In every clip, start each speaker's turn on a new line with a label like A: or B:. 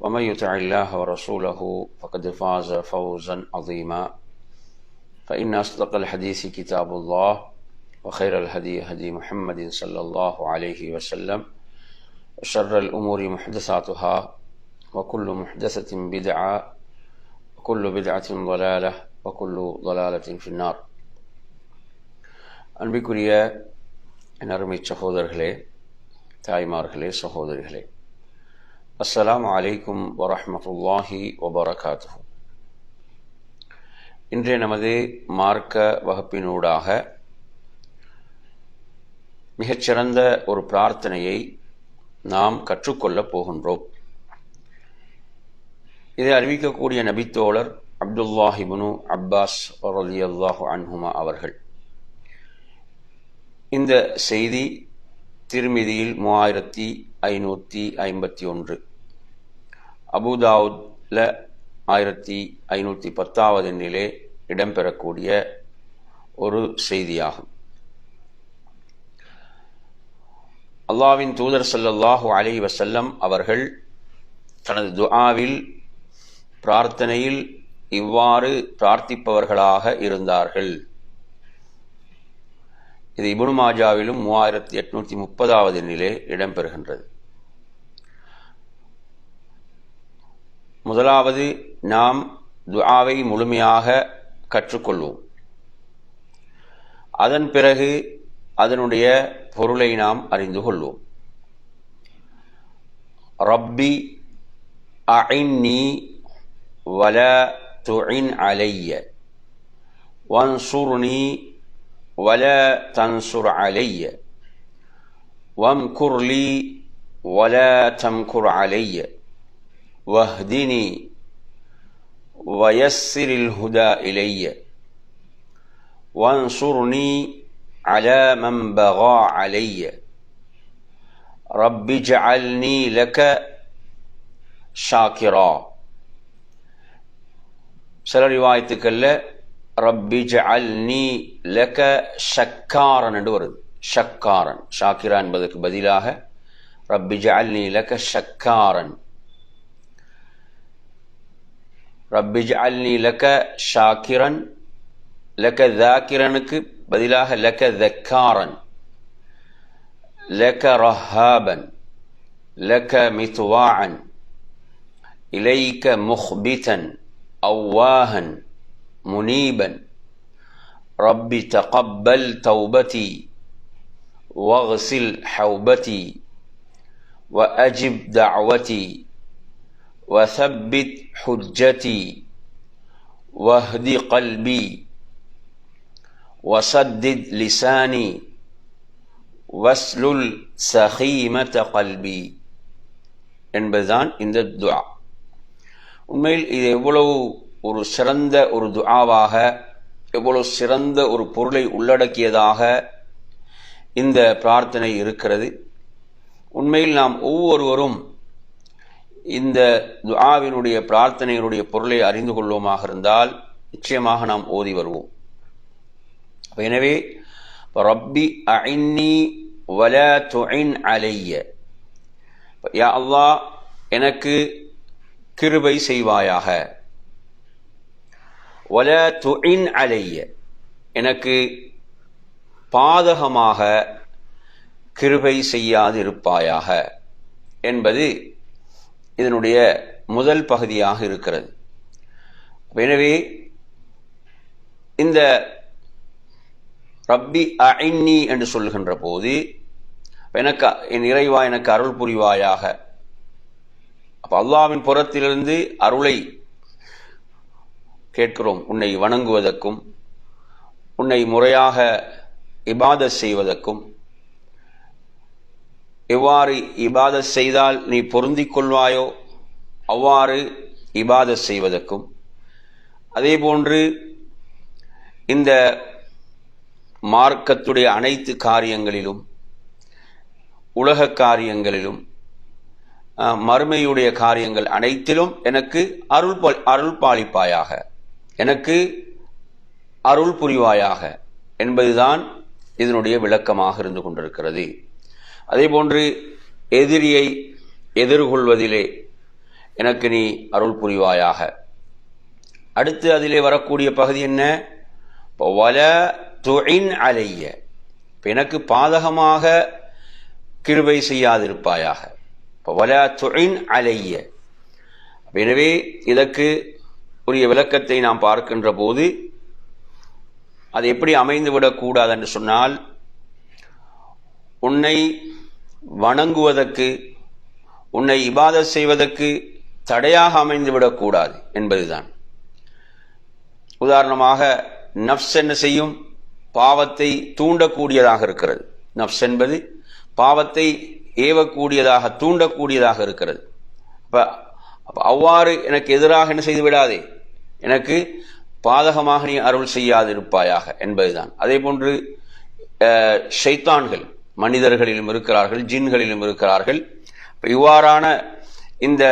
A: ومن يطع الله ورسوله فقد فاز فوزا عظيما فإن أصدق الحديث كتاب الله وخير الهدي هدي محمد صلى الله عليه وسلم وشر الأمور محدثاتها وكل محدثة بدعة وكل بدعة ضلالة وكل ضلالة في النار அன்பிற்குரிய என் அருமை சகோதரர்களே தாய்மார்களே சகோதரிகளே அஸ்லாம் அலைக்கும் வரமத்துல்லாஹி வபரகாத்து இன்றைய நமது மார்க்க வகுப்பினூடாக மிகச்சிறந்த ஒரு பிரார்த்தனையை நாம் கற்றுக்கொள்ளப் போகின்றோம். இதை அறிவிக்கக்கூடிய நபித்தோழர் அப்துல்லாஹிபுனு அப்பாஸ் ரலி அல்லாஹு அன்ஹுமா அவர்கள். இந்த செய்தி திருமிதியில் மூவாயிரத்தி ஐநூற்றி ஐம்பத்தி ஒன்று. அபுதாவுல ஆயிரத்தி ஐநூற்றி பத்தாவது எண்ணிலே இடம்பெறக்கூடிய ஒரு செய்தியாகும். அல்லாவின் தூதர் சல்லல்லாஹு அலி வசல்லம் அவர்கள் தனது துஆவில் பிரார்த்தனையில் இவ்வாறு பிரார்த்திப்பவர்களாக இருந்தார்கள். இது இபுனு மாஜாவிலும் மூவாயிரத்தி எட்நூற்றி முப்பதாவது எண்ணிலே இடம்பெறுகின்றது. முதலாவது நாம் துஆவை முழுமையாக கற்றுக்கொள்வோம். அதன் பிறகு அதனுடைய பொருளை நாம் அறிந்து கொள்வோம். ரப்பி அஇன்னி வல துஇன் அலைய. வன்சுர்னி வல தன்சுர் அலைய. வம் குர்லி வல தம்குர் அலைய. واهدني ويسر الهدى الي وانصرني على من بغى علي رب اجعلني لك شاكرا சில ரிவாயத்துக்கள்ல ரப்பி ஜஅல்னி லக ஷக்காரன் என்று வருது ஷக்காரன் ஷாக்கிரா என்பதற்கு பதிலாக ரப்பி ஜஅல்னி லக ஷக்காரன் رب اجعلني لك شاكرا لك ذاكرا بدلاها لك ذكارا لك رهابا لك مطواعا إليك مخبتا أواها منيبا. رب تقبل توبتي واغسل حوبتي وأجب دعوتي. وثبت حجتي واهد قلبي وسدد لساني واسلل سخيمة قلبي என்பதுதான் இந்த துஆ உண்மையில் இது எவ்வளவு ஒரு சிறந்த ஒரு துஆவாக எவ்வளவு சிறந்த ஒரு பொருளை உள்ளடக்கியதாக இந்த பிரார்த்தனை இருக்கிறது உண்மையில் நாம் ஒவ்வொருவரும் இந்த துஆவினுடைய பிரார்த்தனையினுடைய பொருளை அறிந்து கொள்வோமாக இருந்தால் நிச்சயமாக நாம் ஓதி வருவோம். எனவே ரப்பி அஇன்னி வல துஇன் அலைய. யா அல்லாஹ் எனக்கு கிருபை செய்வாயாக. வல துஇன் அலைய. எனக்கு பாதகமாக கிருபை செய்யாதிருப்பாயாக. என்பது இதனுடைய முதல் பகுதியாக இருக்கிறது. எனவே இந்த ரப்பி அஇன்னி என்று சொல்லுகின்ற போது எனக்கு என் இறைவா எனக்கு அருள் புரிவாயாக. அப்போ அல்லாவின் புறத்திலிருந்து அருளை கேட்கிறோம். உன்னை வணங்குவதற்கும் உன்னை முறையாக இபாத செய்வதற்கும். எவ்வாறு இபாத செய்தால் நீ பொருந்திக் கொள்வாயோ அவ்வாறு இபாத செய்வதற்கும். அதே போன்று இந்த மார்க்கத்துடைய அனைத்து காரியங்களிலும் உலக காரியங்களிலும் மறுமையுடைய காரியங்கள் அனைத்திலும் எனக்கு அருள் அருள் பாலிப்பாயாக எனக்கு அருள் புரிவாயாக என்பதுதான் இதனுடைய விளக்கமாக இருந்து கொண்டிருக்கிறது. அதே போன்று எதிரியை எதிர்கொள்வதிலே எனக்கு நீ அருள் புரிவாயாக. அடுத்து அதிலே வரக்கூடிய பகுதி என்ன? வல துயின் அலைய. எனக்கு பாதகமாக கிருபை செய்யாதிருப்பாயாக. வல துயின் அலைய. எனவே இதற்கு உரிய விளக்கத்தை நாம் பார்க்கின்ற போது அது எப்படி அமைந்துவிடக்கூடாது என்று சொன்னால் உன்னை வணங்குவதற்கு உன்னை இபாத செய்வதற்கு தடையாக அமைந்து விடக்கூடாது என்பதுதான். உதாரணமாக நப்ஸ் என்ன செய்யும்? பாவத்தை தூண்டக்கூடியதாக இருக்கிறது. நப்ஸ் என்பது பாவத்தை ஏவக்கூடியதாக தூண்டக்கூடியதாக இருக்கிறது. இப்போ அவ்வாறு எனக்கு எதிராக என்ன செய்து விடாதே? எனக்கு பாதகமாக நீ அருள் செய்யாதிருப்பாயாக என்பதுதான். அதே போன்று ஷைத்தான்கள் மனிதர்களிலும் இருக்கிறார்கள் ஜின்களிலும் இருக்கிறார்கள். இவ்வாறான இந்த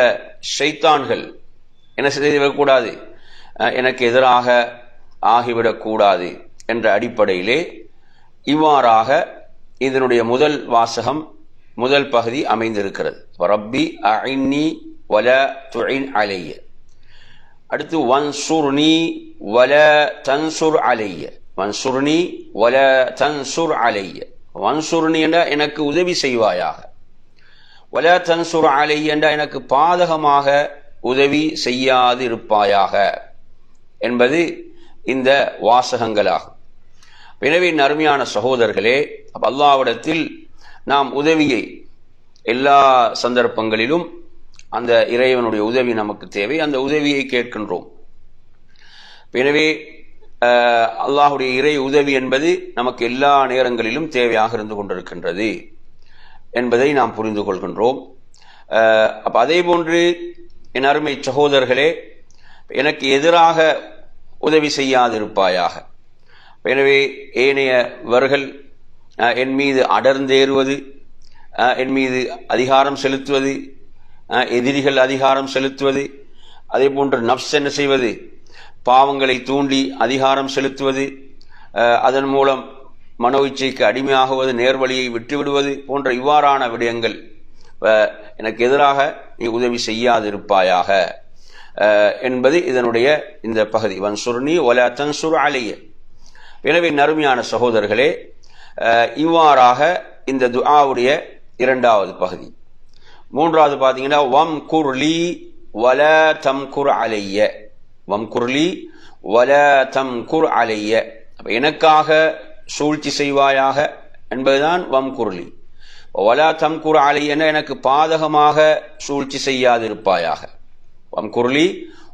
A: ஷைத்தான்கள் என்ன செய்துவிடக்கூடாது எனக்கு எதிராக ஆகிவிடக்கூடாது என்ற அடிப்படையிலே இவ்வாறாக இதனுடைய முதல் வாசகம் முதல் பகுதி அமைந்திருக்கிறது. ரப்பி அஇன்னி வல துயின் அலைய. அடுத்து வன்சுர்னி வல தன்சுர் அலைய. வன்சுர்னி வல தன்சுர் அலைய. வன்சுர்னி என்ற எனக்கு உதவி செய்வாயாக. வல தன்சுர் அலை என்ற எனக்கு பாதகமாக உதவி செய்யாது இருப்பாயாக என்பது இந்த வாசகங்களாகும். எனவே அருமையான சகோதரர்களே அல்லாவிடத்தில் நாம் உதவியை எல்லா சந்தர்ப்பங்களிலும் அந்த இறைவனுடைய உதவி நமக்கு தேவை. அந்த உதவியை கேட்கின்றோம். எனவே அல்லாஹுடைய இறை உதவி என்பது நமக்கு எல்லா நேரங்களிலும் தேவையாக இருந்து கொண்டிருக்கின்றது என்பதை நாம் புரிந்து கொள்கின்றோம். அப்போ அதே போன்று என் அருமை சகோதரர்களே எனக்கு எதிராக உதவி செய்யாதிருப்பாயாக. எனவே ஏனையவர்கள் என் மீது அடர்ந்தேறுவது என் மீது அதிகாரம் செலுத்துவது எதிரிகள் அதிகாரம் செலுத்துவது அதே போன்று நப்ஸ் என்ன செய்வது பாவங்களை தூண்டி அதிகாரம் செலுத்துவது அதன் மூலம் மனோ இச்சைக்கு அடிமையாகுவது நேர்வழியை விட்டுவிடுவது போன்ற இவ்வாறான விடயங்கள் எனக்கு எதிராக நீ உதவி செய்யாதிருப்பாயாக என்பது இதனுடைய இந்த பகுதி. வன்சுர்னி ஒல தன்சுர் அலைய. எனவே நறுமையான சகோதரர்களே இவ்வாறாக இந்த துஆவுடைய இரண்டாவது பகுதி. மூன்றாவது பார்த்தீங்கன்னா வம் குர்லி வல தம் குர் அலைய. வம் குர்லி வல தம் குர் அலைய எனக்காக சூழ்ச்சி செய்வாயாக என்பதுதான் வம் குர்லி வல தம் குர் அலையன எனக்கு பாதகமாக சூழ்ச்சி செய்யாதிருப்பாயாக. வம் குர்லி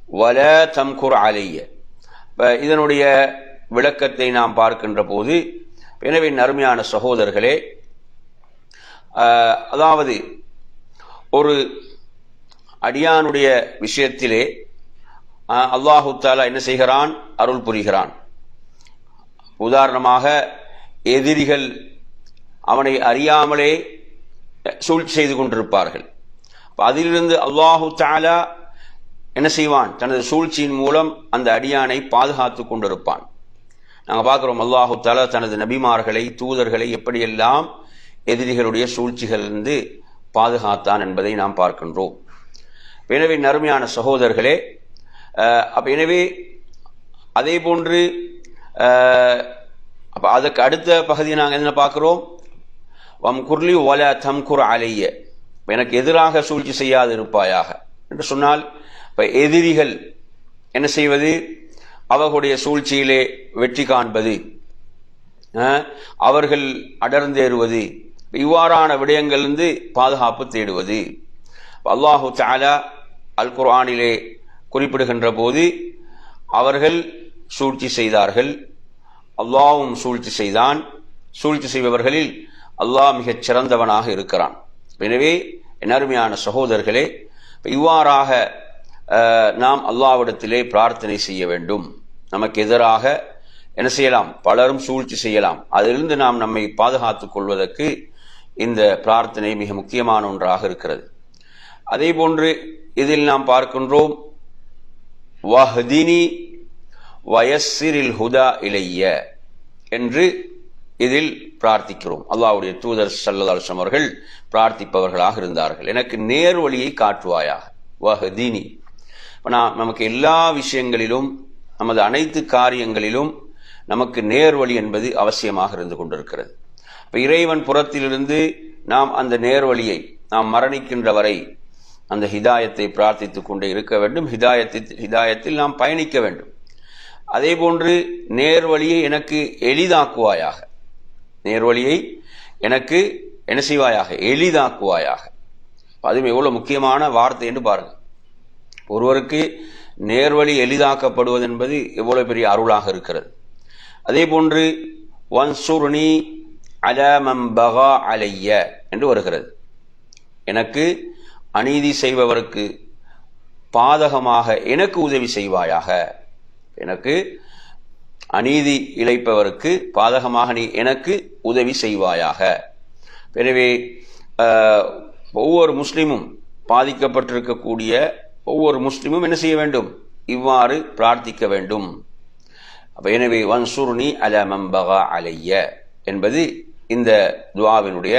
A: வல தம் குர் அலைய இதனுடைய விளக்கத்தை நாம் பார்க்கின்ற போது எனவே அருமையான சகோதரர்களே அதாவது ஒரு அடியானுடைய விஷயத்திலே அல்லாஹு தாலா என்ன செய்கிறான்? அருள் புரிகிறான். உதாரணமாக எதிரிகள் அவனை அறியாமலே சூழ்ச்சி செய்து கொண்டிருப்பார்கள். அதிலிருந்து அல்லாஹு தாலா என்ன செய்வான்? தனது சூழ்ச்சியின் மூலம் அந்த அடியானை பாதுகாத்து கொண்டிருப்பான். நாங்கள் பார்க்குறோம் அல்லாஹு தாலா தனது நபிமார்களை தூதர்களை எப்படியெல்லாம் எதிரிகளுடைய சூழ்ச்சிகளிலிருந்து பாதுகாத்தான் என்பதை நாம் பார்க்கின்றோம். எனவே நறுமையான சகோதரர்களே அப்போ எனவே அதே போன்று அப்போ அதுக்கு அடுத்த பகுதியை நாங்கள் என்ன பார்க்குறோம்? வம் குர்லி ஒல தம் குர் அலைய எனக்கு எதிராக சூழ்ச்சி செய்யாது இருப்பாயாக. என்று சொன்னால் இப்போ எதிரிகள் என்ன செய்வது? அவர்களுடைய சூழ்ச்சியிலே வெற்றி காண்பது. அவர்கள் அடர்ந்தேறுவது இவ்வாறான விடயங்களிலிருந்து பாதுகாப்பு தேடுவது. அல்லாஹு சாலா அல் குர்ஆனிலே குறிப்பிடுகின்ற போது அவர்கள் சூழ்ச்சி செய்தார்கள். அல்லாஹ்வும் சூழ்ச்சி செய்தான். சூழ்ச்சி செய்பவர்களில் அல்லாஹ் மிகச் சிறந்தவனாக இருக்கிறான். எனவே என் அருமையான சகோதரர்களே இவ்வாறாக நாம் அல்லாவிடத்திலே பிரார்த்தனை செய்ய வேண்டும். நமக்கு எதிராக என்ன செய்யலாம்? பலரும் சூழ்ச்சி செய்யலாம். அதிலிருந்து நாம் நம்மை பாதுகாத்துக் கொள்வதற்கு இந்த பிரார்த்தனை மிக முக்கியமான ஒன்றாக இருக்கிறது. அதே போன்று இதில் நாம் பார்க்கின்றோம் வஹ்தினி வயசிரில் ஹுதா இளைய என்று இதில் பிரார்த்திக்கிறோம். அல்லாவுடைய தூதர் சல்லதாசம் அவர்கள் பிரார்த்திப்பவர்களாக இருந்தார்கள். எனக்கு நேர் வழியை காட்டுவாயாக. வஹ்தினி. நான் நமக்கு எல்லா விஷயங்களிலும் நமது அனைத்து காரியங்களிலும் நமக்கு நேர் வழி என்பது அவசியமாக இருந்து கொண்டிருக்கிறது. இப்போ இறைவன் புறத்திலிருந்து நாம் அந்த நேர் வழியை நாம் மரணிக்கின்ற வரை அந்த ஹிதாயத்தை பிரார்த்தித்து கொண்டே இருக்க வேண்டும். ஹிதாயத்தில் ஹிதாயத்தில் நாம் பயணிக்க வேண்டும். அதே போன்று நேர் வழியை எனக்கு எளிதாக்குவாயாக. நேர் வழியை எனக்கு என்ன செய்வாயாக? எளிதாக்குவாயாக. அதுவும் எவ்வளவு முக்கியமான வார்த்தை என்று பாருங்கள். ஒருவருக்கு நேர்வழி எளிதாக்கப்படுவது என்பது எவ்வளவு பெரிய அருளாக இருக்கிறது. அதே போன்று வன்சுருணி அலமம் பகா அலைய என்று வருகிறது. எனக்கு அநீதி செய்பவருக்கு பாதகமாக எனக்கு உதவி செய்வாயாக. எனக்கு அநீதி இழைப்பவருக்கு பாதகமாக நீ எனக்கு உதவி செய்வாயாக. எனவே ஒவ்வொரு முஸ்லீமும் பாதிக்கப்பட்டிருக்கக்கூடிய ஒவ்வொரு முஸ்லீமும் என்ன செய்ய வேண்டும்? இவ்வாறு பிரார்த்திக்க வேண்டும். எனவே வன்சுர்னி அல மம்பகா அலைய என்பது இந்த துவாவினுடைய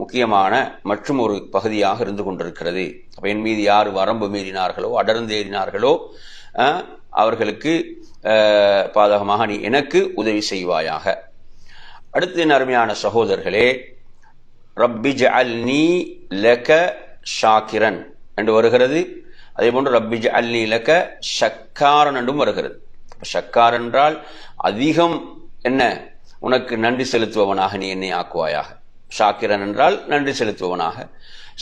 A: முக்கியமான மற்றும் ஒரு பகுதியாக இருந்து கொண்டிருக்கிறது. அப்ப என் மீது யார் வரம்பு மீறினார்களோ அடர்ந்தேறினார்களோ அவர்களுக்கு பாதகமாக நீ எனக்கு உதவி செய்வாயாக. அடுத்து என் அருமையான சகோதரர்களே ரப்பி ஜஅல்னி லக ஷாக்கிரன் என்று வருகிறது. அதே போன்று ரப்பி ஜஅல்னி லக ஷக்காரன் என்றும் வருகிறது. ஷக்கார் என்றால் அதிகம் என்ன உனக்கு நன்றி செலுத்துபவனாக நீ என்னை ஆக்குவாயாக. ஷாக்கிரன் என்றால் நன்றி செலுத்துபவனாக.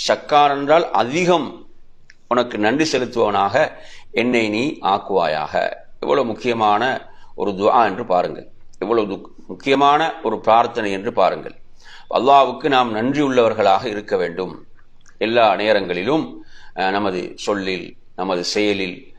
A: ஷக்கார் என்றால் அதிகம் உனக்கு நன்றி செலுத்துவனாக என்னை நீ ஆக்குவாயாக. எவ்வளவு முக்கியமான ஒரு துவா என்று பாருங்கள். எவ்வளவு துக்- முக்கியமான ஒரு பிரார்த்தனை என்று பாருங்கள். அல்லாவுக்கு நாம் நன்றி உள்ளவர்களாக இருக்க வேண்டும். எல்லா நேரங்களிலும் நமது சொல்லில் நமது செயலில்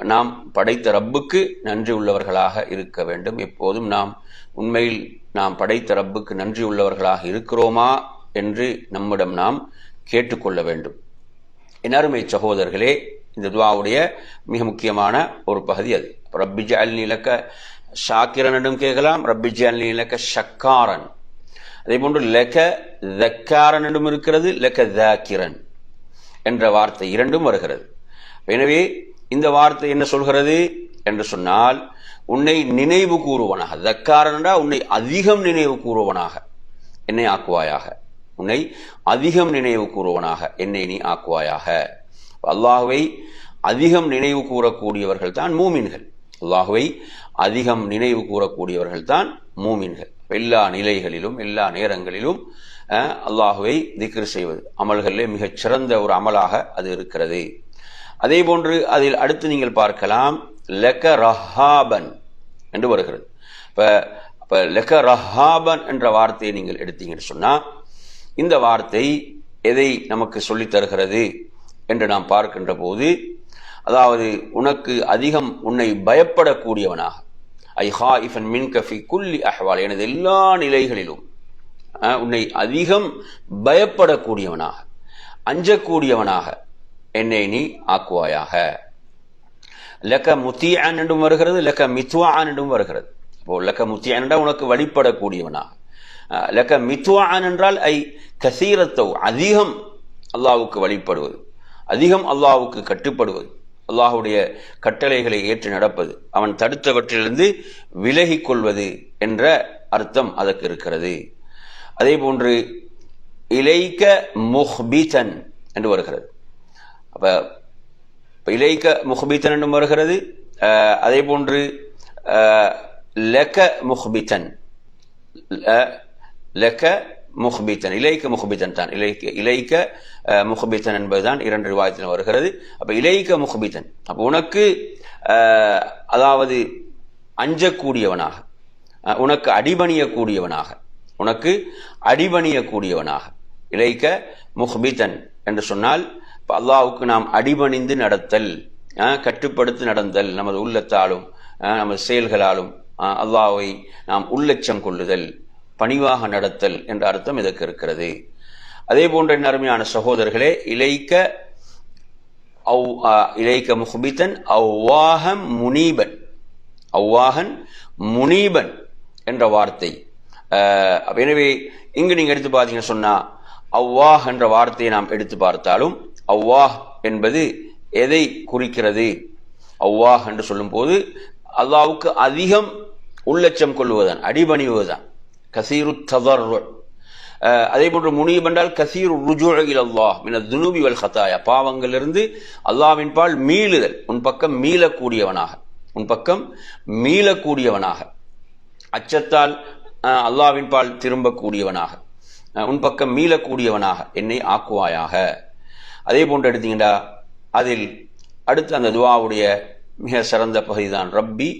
A: நாம் படைத்த ரப்புக்கு நன்றி உள்ளவர்களாக இருக்க வேண்டும். எப்போதும் நாம் உண்மையில் நாம் படைத்த ரப்புக்கு நன்றி உள்ளவர்களாக இருக்கிறோமா என்று நம்மிடம் நாம் கேட்டுக்கொள்ள வேண்டும். எனருமை சகோதரர்களே இந்த துவாவுடைய மிக முக்கியமான ஒரு பகுதி அது. ரப்பி ஜஅல்னி லக்க ஷாக்கிரனிடம் கேட்கலாம் ரப்பி ஜஅல்னி லக்க ஷக்காரன். அதே போன்று லெக்க தக்காரனிடம் இருக்கிறது லெக்க தாக்கிரன் என்ற வார்த்தை இரண்டும் வருகிறது. எனவே இந்த வார்த்தை என்ன சொல்கிறது என்று சொன்னால் உன்னை நினைவு கூறுவனாக. தக்காரன் உன்னை அதிகம் நினைவு கூறுவனாக. என்னை ஆக்குவாயாக. உன்னை அதிகம் நினைவு கூறுவனாக. என்னை நீ ஆக்குவாயாக. அல்லாஹுவை அதிகம் நினைவு கூறக்கூடியவர்கள் தான் மூமின்கள். அல்லாஹுவை அதிகம் நினைவு கூறக்கூடியவர்கள் தான் மூமின்கள். எல்லா நிலைகளிலும் எல்லா நேரங்களிலும் அல்லாஹுவை திக்ரு செய்வது. அமல்களிலே மிகச் சிறந்த ஒரு அமலாக அது இருக்கிறது. அதே போன்று அதில் அடுத்து நீங்கள் பார்க்கலாம் லக்க ரஹாபன். என்று வருகிறது. இப்போ இப்போ லெக்க ரஹாபன் என்ற வார்த்தையை நீங்கள் எடுத்தீங்கன்னு சொன்னால் இந்த வார்த்தை எதை நமக்கு சொல்லித் தருகிறது என்று நாம் பார்க்கின்ற போது அதாவது உனக்கு அதிகம் உன்னை பயப்படக்கூடியவனாக ஐ ஹா இஃபன் மின் கஃபி குல்லி அஹ்வால் எனது எல்லா நிலைகளிலும் உன்னை அதிகம் பயப்படக்கூடியவனாக அஞ்சக்கூடியவனாக என்னை நீ ஆக்குவாயாக. லக்க முத்தியான் என்றும் வருகிறது லக்க மித்வான் என்றும் வருகிறது. இப்போ லக்க முத்தியான் என்றால் உனக்கு வழிபடக்கூடியவனாக அஹ், லக்க மித்வான் என்றால் ஐ கசீரத்தோ அதிகம் அல்லாவுக்கு வழிபடுவது. அதிகம் அல்லாவுக்கு கட்டுப்படுவது. அல்லாஹ்வுடைய கட்டளைகளை ஏற்று நடப்பது. அவன் தடுத்தவற்றிலிருந்து விலகிக் கொள்வது என்ற அர்த்தம் அதற்கு இருக்கிறது. அதே போன்று இலைக்க முஹ்பிதன் என்று வருகிறது. அப்போ இப்போ இலைக்க முஹ்பித்தன் என்றும் வருகிறது. அதே போன்று லெக்க முஹ்பித்தன். லெக்க முஹ்பித்தன். இலைக்க முஹ்பித்தன் தான். இலைக்க இலைக்க முஹ்பித்தன் என்பதுதான் இரண்டு ரிவாயத்தில் வருகிறது. அப்போ இலைக்க முஹ்பித்தன். அப்போ உனக்கு அதாவது அஞ்சக்கூடியவனாக உனக்கு அடிபணியக்கூடியவனாக உனக்கு அடிபணியக்கூடியவனாக இலைக்க முஹ்பித்தன் என்று சொன்னால் அல்லாவுக்கு நாம் அடிபணிந்து நடத்தல் கட்டுப்படுத்தி நடந்தல் நமது உள்ளத்தாலும் நமது செயல்களாலும் அல்லாவை நாம் உள்ளச்சம் கொள்ளுதல் பணிவாக நடத்தல் என்ற அர்த்தம் இதற்கு இருக்கிறது. அதே போன்ற என் அருமையான சகோதரர்களே இலைக்க அவு இலைக்க முஹ்பித்தன் அவ்வாகம் முனீபன் அவ்வாகன் முனீபன் என்ற வார்த்தை. எனவே இங்கு நீங்கள் எடுத்து பார்த்தீங்கன்னு சொன்னால் அவ்வாஹ் என்ற வார்த்தையை நாம் எடுத்து பார்த்தாலும் அவ்வாஹ் என்பது எதை குறிக்கிறது? அவ்வாஹ் என்று சொல்லும்போது அல்லாவுக்கு அதிகம் உள்ளச்சம் கொள்வதுதான் அடிபணிவதுதான். கசீரு ததர் அதே போன்று முனீப் என்றால் கசீர் ருஜுழகில் அல்லாஹ் மின துனூபி வல் ஹத்தாயா பாவங்களிலிருந்து அல்லாஹ்வின் பால் மீளுதல் உன் பக்கம் மீளக்கூடியவனாக. உன் பக்கம் மீளக்கூடியவனாக. அச்சத்தால் அல்லாவின் பால் திரும்பக்கூடியவனாக. உன் பக்கம் மீளக்கூடியவனாக. என்னை ஆக்குவாயாக. அதே போன்று எடுத்தீங்கன்னா அதில் அடுத்து அந்த துவாவுடைய மிக சிறந்த பகுதிதான். ரப்பி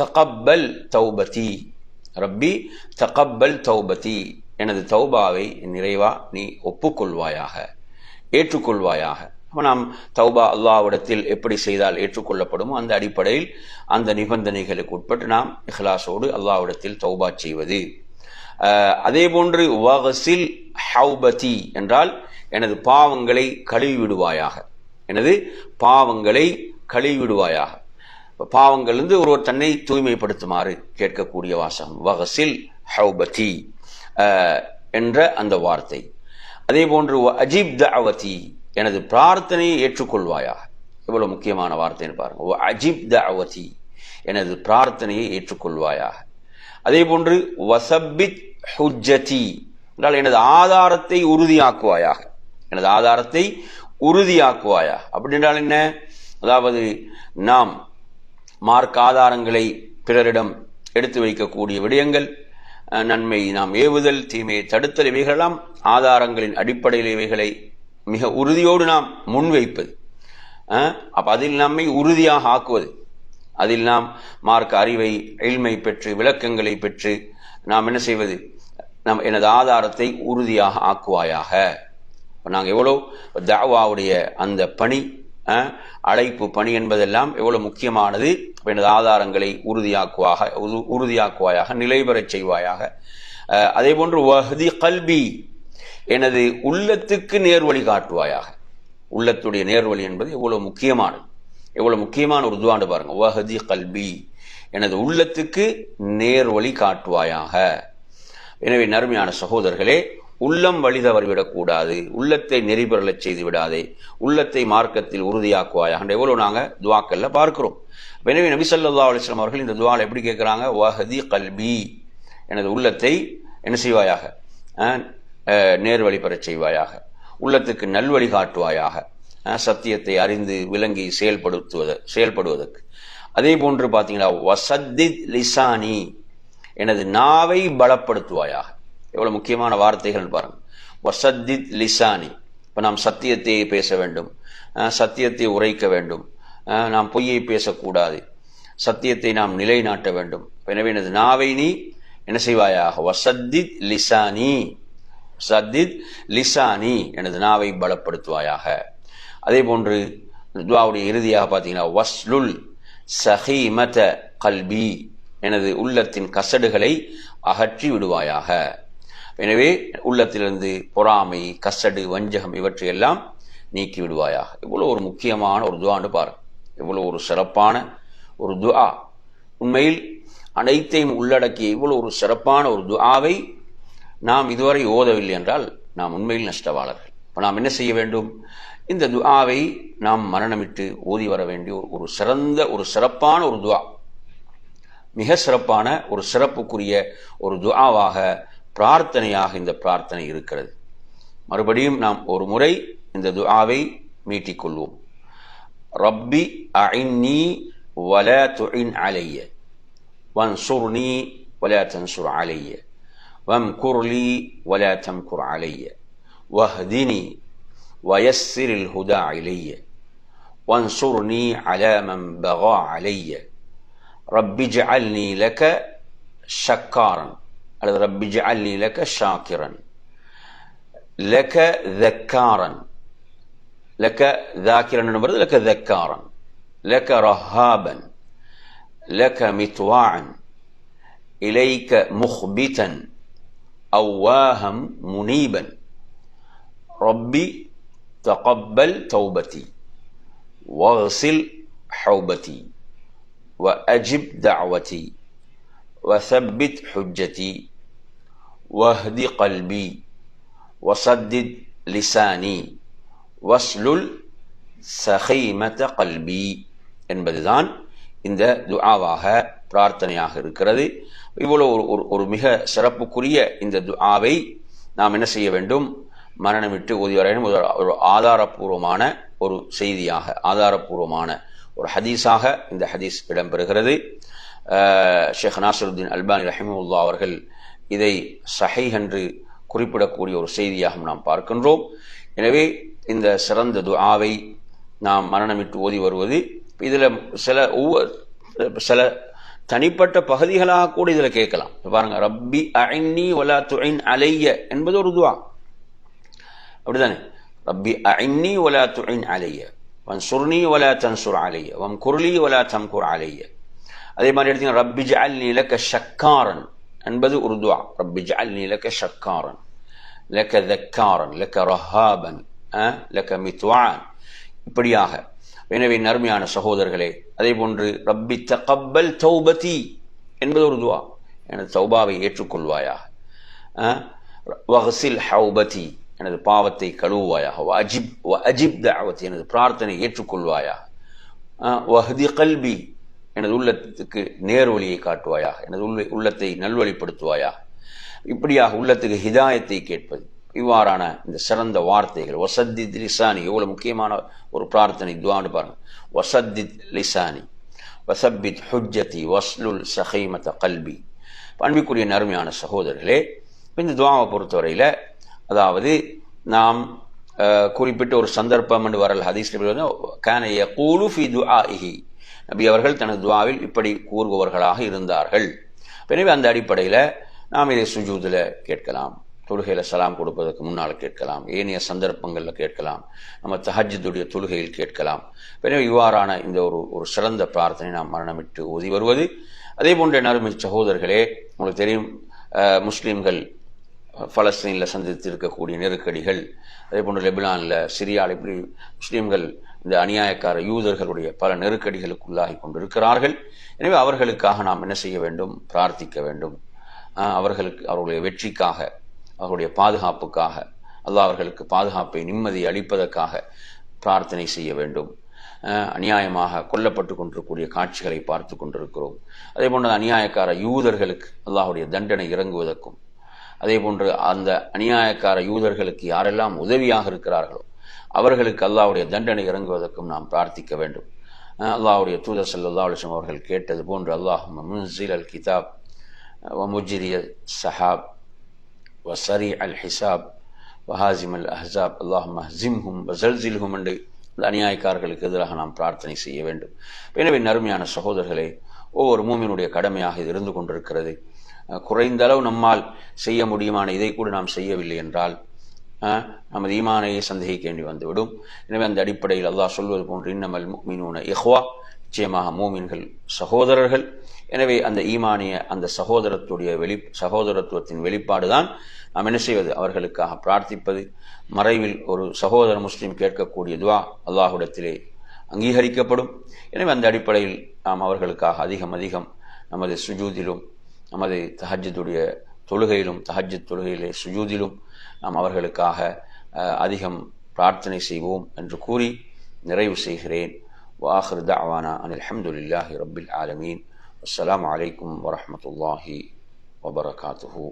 A: தகப்பல் தௌபதி. ரப்பி தகப்பல் தௌபதி. எனது தௌபாவை நிறைவா நீ ஒப்புக்கொள்வாயாக ஏற்றுக்கொள்வாயாக. நாம் தௌபா அல்லாவிடத்தில் எப்படி செய்தால் ஏற்றுக்கொள்ளப்படுமோ அந்த அடிப்படையில் அந்த நிபந்தனைகளுக்கு உட்பட்டு நாம் இஹ்லாஸோடு அல்லாவிடத்தில் தௌபா செய்வது. அதே போன்று வகசில் ஹௌபதி என்றால் எனது பாவங்களை கழுவி விடுவாயாக எனது பாவங்களை கழுவி விடுவாயாக வந்து ஒருவர் தன்னை தூய்மைப்படுத்துமாறு கேட்கக்கூடிய வாசகம். வகசில் ஹௌபதி என்ற அந்த வார்த்தை. அதே போன்று அஜீப் அஜிப் தஅவதி எனது பிரார்த்தனையை ஏற்றுக்கொள்வாயாக. எவ்வளவு முக்கியமான வார்த்தைன்னு பாருங்க. அஜீப் அஜிப் தஅவதி எனது பிரார்த்தனையை ஏற்றுக்கொள்வாயாக. அதே போன்று வசபித் ஹுஜதி என்றால் எனது ஆதாரத்தை உறுதியாக்குவாயாக. எனது ஆதாரத்தை உறுதியாக்குவாயா? அப்படி என்றால் என்ன? அதாவது நாம் மார்க் ஆதாரங்களை பிறரிடம் எடுத்து வைக்கக்கூடிய விடயங்கள் நன்மை நாம் ஏவுதல் தீமையை தடுத்தல் இவைகளெல்லாம் ஆதாரங்களின் அடிப்படையில் இவைகளை மிக உறுதியோடு நாம் முன்வைப்பது அப்போ அதில் நம்மை உறுதியாக ஆக்குவது. அதில் நாம் மார்க்க அறிவை எழ்மை பெற்று விளக்கங்களை பெற்று நாம் என்ன செய்வது? நம் எனது ஆதாரத்தை உறுதியாக ஆக்குவாயாக. இப்போ நாங்கள் எவ்வளோ தாவாவுடைய அந்த பணி அழைப்பு பணி என்பதெல்லாம் எவ்வளோ முக்கியமானது? எனது ஆதாரங்களை உறுதியாக்குவாக உறு- உறுதியாக்குவாயாக நிலைபெறச் செய்வாயாக. அதே போன்று வஹதி கல்வி எனது உள்ளத்துக்கு நேர்வழி காட்டுவாயாக. உள்ளத்துடைய நேர்வழி என்பது எவ்வளோ முக்கியமானது? எவ்வளோ முக்கியமான ஒரு துவாண்டு பாருங்க. வஹதி கல்வி எனது உள்ளத்துக்கு நேர்வழி காட்டுவாயாக. எனவே நறுமையான சகோதரர்களே உள்ளம் வழி தவறிவிடக்கூடாது உள்ளத்தை நெறிபெறலச் செய்து விடாதே. உள்ளத்தை மார்க்கத்தில் உறுதியாக்குவாயாக. எவ்வளோ நாங்கள் துவாக்கல்ல பார்க்கிறோம். எனவே நபி ஸல்லல்லாஹு அவர்கள் இந்த துவாவில் எப்படி கேட்குறாங்க? வஹதி கல்வி எனது உள்ளத்தை என்ன செய்வாயாக? நேர் வழிபெறச் நேர்வழி பெறச் செய்வாயாக. உள்ளத்துக்கு நல்வழி காட்டுவாயாக. சத்தியத்தை அறிந்து விளங்கி செயல்படுத்துவத செயல்படுவதற்கு. அதே போன்று பார்த்தீங்களா? வசதி லிசானி. எனது நாவை பலப்படுத்துவாயாக. எவ்வளவு முக்கியமான வார்த்தைகள் பாருங்க. வசத்தித் லிசானி. இப்போ நாம் சத்தியத்தை பேச வேண்டும். சத்தியத்தை உரைக்க வேண்டும். நாம் பொய்யை பேசக்கூடாது. சத்தியத்தை நாம் நிலைநாட்ட வேண்டும். எனவே எனது நாவை நீ என்ன செய்வாயாக? வசத்தித் லிசானி. சத்தித் லிசானி எனது நாவை பலப்படுத்துவாயாக. அதே போன்று துவாவுடைய இறுதியாக பார்த்தீங்கன்னா வஸ்லுல் சஹீமத கல்பி எனது உள்ளத்தின் கசடுகளை அகற்றி விடுவாயாக. எனவே உள்ளத்திலிருந்து பொறாமை கசடு வஞ்சகம் இவற்றையெல்லாம் நீக்கி விடுவாயாக. இவ்வளோ ஒரு முக்கியமான ஒரு துவான்னு பாரு இவ்வளோ ஒரு சிறப்பான ஒரு துஆ உண்மையில் அனைத்தையும் உள்ளடக்கிய இவ்வளோ ஒரு சிறப்பான ஒரு துஆவை நாம் இதுவரை ஓதவில்லை என்றால் நாம் உண்மையில் நஷ்டவாளர்கள். இப்போ நாம் என்ன செய்ய வேண்டும்? இந்த துஆவை நாம் மரணமிட்டு ஓதி வர வேண்டிய ஒரு- ஒரு சிறந்த ஒரு சிறப்பான ஒரு துஆ மிக சிறப்பான ஒரு சிறப்புக்குரிய ஒரு துஆவாக பிரார்த்தனையாக இந்த பிரார்த்தனை இருக்கிறது மறுபடியும் நாம் ஒரு முறை இந்த துஆவை மீட்டிக் கொள்வோம் ரப்பி அஇன்னி ولا تعن علي وانصرني ولا تنصر علي وامكر لي ولا تمكر علي واهدني ويسر الهدى علي وانصرني على من بغى علي رب اجعلني لك شكارا رب اجعل لي لك شاكرا لك ذكارا لك ذاكرا لك ذكارا لك رهابا لك مطواعا إليك مخبتا أواها منيبا. ربي تقبل توبتي واغسل حوبتي وأجب دعوتي. வசப்பித் ஹுஜதி வஹ்தி கல்பி வசத்தித் லிசானி வஸ்லுல் சஹைமத கல்பி என்பதுதான் இந்த துஆவாக பிரார்த்தனையாக இருக்கிறது. இவ்வளோ ஒரு ஒரு ஒரு மிக சிறப்புக்குரிய இந்த துஆவை நாம் என்ன செய்ய வேண்டும்? மரணம் விட்டு ஓதி வரையினும் ஒரு ஆதாரப்பூர்வமான ஒரு செய்தியாக ஆதாரப்பூர்வமான ஒரு ஹதீஸாக இந்த ஹதீஸ் இடம்பெறுகிறது. ஷேக் நாசருத்தீன் அல்பானி ரஹிமுல்லா அவர்கள் இதை சஹை என்று குறிப்பிடக்கூடிய ஒரு செய்தியாகவும் நாம் பார்க்கின்றோம். எனவே இந்த சிறந்த துஆவை நாம் மரணமிட்டு ஓதி வருவது இதில் சில ஒவ்வொரு சில தனிப்பட்ட பகுதிகளாக கூட இதில் கேட்கலாம். பாருங்க ரப்பி அஇன்னி ஒலா துயின் அலைய என்பது ஒரு துவா அப்படிதானே? ரப்பி அஇன்னி ஒலா துயின் அலைய வன் வன்சுர்னி வலா தன்சுர் அலைய வம் குர்லி வலா தம்குர் அலைய அதே மாதிரி எடுத்தீங்க ரப்பி ஜஅல்னி லக்க ஷக்காரன் என்பது ஒரு துவா. ரப்பி ஜஅல்னி லக்க ஷக்காரன் லக்க தக்காரன் லக்க ரஹாபன் லக்க மித்வான் இப்படியாக. எனவே நறுமையான சகோதரர்களே அதே போன்று ரப்பி தகப்பல் தௌபதி என்பது ஒரு துவா. எனது தௌபாவை ஏற்றுக்கொள்வாயாக. வஹசில் ஹவுபதி எனது பாவத்தை கழுவுவாயாக. அஜிப் அஜிப் தாவத்தி எனது பிரார்த்தனை ஏற்றுக்கொள்வாயாக. வஹதி கல்வி எனது உள்ளத்துக்கு நேர்வழியை காட்டுவாயாக எனது உள்ள உள்ளத்தை நல்வழிப்படுத்துவாயாக. இப்படியாக உள்ளத்துக்கு ஹிதாயத்தை கேட்பது இவ்வாறான இந்த சிறந்த வார்த்தைகள் வசத்தித் லிசானி எவ்வளவு முக்கியமான ஒரு பிரார்த்தனை துவான்னு பாருங்க. வசத்தித் லிசானி வசப்பித் ஹுஜ்ஜதி வஸ்லுல் சஹைமத கல்வி பண்பிக்குரிய நருமையான சகோதரர்களே இந்த துவாவை பொறுத்தவரையில் அதாவது நாம் குறிப்பிட்ட ஒரு சந்தர்ப்பம் என்று வரல் ஹதீஸ் கானைய கூலு ஃபி துஆஇஹி. நபி அவர்கள் தனது துவாவில் இப்படி கூறுபவர்களாக இருந்தார்கள். எனவே அந்த அடிப்படையில் நாம் இதை சுஜூதில் கேட்கலாம். தொழுகையில் சலாம் கொடுப்பதற்கு முன்னால் கேட்கலாம். ஏனைய சந்தர்ப்பங்களில் கேட்கலாம். நம்ம தஹஜத்துடைய தொழுகையில் கேட்கலாம். எனவே இவ்வாறான இந்த ஒரு ஒரு சிறந்த பிரார்த்தனை நாம் மரணமிட்டு ஓதி வருவது. அதே போன்ற நறுமை சகோதரர்களே உங்களுக்கு தெரியும் முஸ்லீம்கள் பலஸ்தீனில் சந்தித்து இருக்கக்கூடிய நெருக்கடிகள் அதே போன்று லெபனானில் சிரியாவில் இப்படி முஸ்லீம்கள் இந்த அநியாயக்கார யூதர்களுடைய பல நெருக்கடிகளுக்குள்ளாகி கொண்டிருக்கிறார்கள். எனவே அவர்களுக்காக நாம் என்ன செய்ய வேண்டும்? பிரார்த்திக்க வேண்டும். அவர்களுக்கு அவர்களுடைய வெற்றிக்காக அவர்களுடைய பாதுகாப்புக்காக அல்லாஹ் அவர்களுக்கு பாதுகாப்பை நிம்மதி அளிப்பதற்காக பிரார்த்தனை செய்ய வேண்டும். அநியாயமாக கொல்லப்பட்டு கொண்டிருக்கூடிய காட்சிகளை பார்த்து கொண்டிருக்கிறோம். அதே போன்று அநியாயக்கார யூதர்களுக்கு அல்லாஹுடைய தண்டனை இறங்குவதற்கும் அதே போன்று அந்த அநியாயக்கார யூதர்களுக்கு யாரெல்லாம் உதவியாக இருக்கிறார்களோ அவர்களுக்கு அல்லாவுடைய தண்டனை இறங்குவதற்கும் நாம் பிரார்த்திக்க வேண்டும். அல்லாவுடைய தூதர் சல்லா அலிஸ்லம் அவர்கள் கேட்டது போன்று அல்லாஹ் முன்சீல் அல் கிதாப் வமுஜிரி அல் சஹாப் வசரி அல் ஹிசாப் வஹாசிம் அல் அஹாப் அல்லாஹ் ஹசிம்ஹும் வசல்சில்ஹும் என்று அநியாயக்காரர்களுக்கு எதிராக நாம் பிரார்த்தனை செய்ய வேண்டும். எனவே நருமையான சகோதரர்களே ஒவ்வொரு மூமினுடைய கடமையாக இது இருந்து கொண்டிருக்கிறது. குறைந்த அளவு நம்மால் செய்ய முடியுமான இதை கூட நாம் செய்யவில்லை என்றால் நமது ஈமானையை சந்தேகிக்க வேண்டி வந்துவிடும். எனவே அந்த அடிப்படையில் அல்லாஹ் சொல்வது போன்று இன்னமல் மீனூன இஹ்வா நிச்சயமாக மூமின்கள் சகோதரர்கள். எனவே அந்த ஈமானிய அந்த சகோதரத்துடைய வெளி சகோதரத்துவத்தின் வெளிப்பாடு தான் நாம் என்ன செய்வது? அவர்களுக்காக பிரார்த்திப்பது. மறைவில் ஒரு சகோதர முஸ்லீம் கேட்கக்கூடிய துவா அல்லாஹுடத்திலே அங்கீகரிக்கப்படும். எனவே அந்த அடிப்படையில் நாம் அவர்களுக்காக அதிகம் அதிகம் நமது சுஜூதிலும் நமது தஹஜத்துடைய தொழுகையிலும் தஹஜத் தொழுகையிலே சுஜூதிலும் நாம் அவர்களுக்காக அதிகம் பிரார்த்தனை செய்வோம் என்று கூறி நிறைவு செய்கிறேன் வாஹர் தாவானா அனில் அஹமதுல்லாஹி ரபில் ஆலமீன் அஸ்லாம் வலைக்கம் வரமத்துல்லாஹி வபரகாத்துஹூ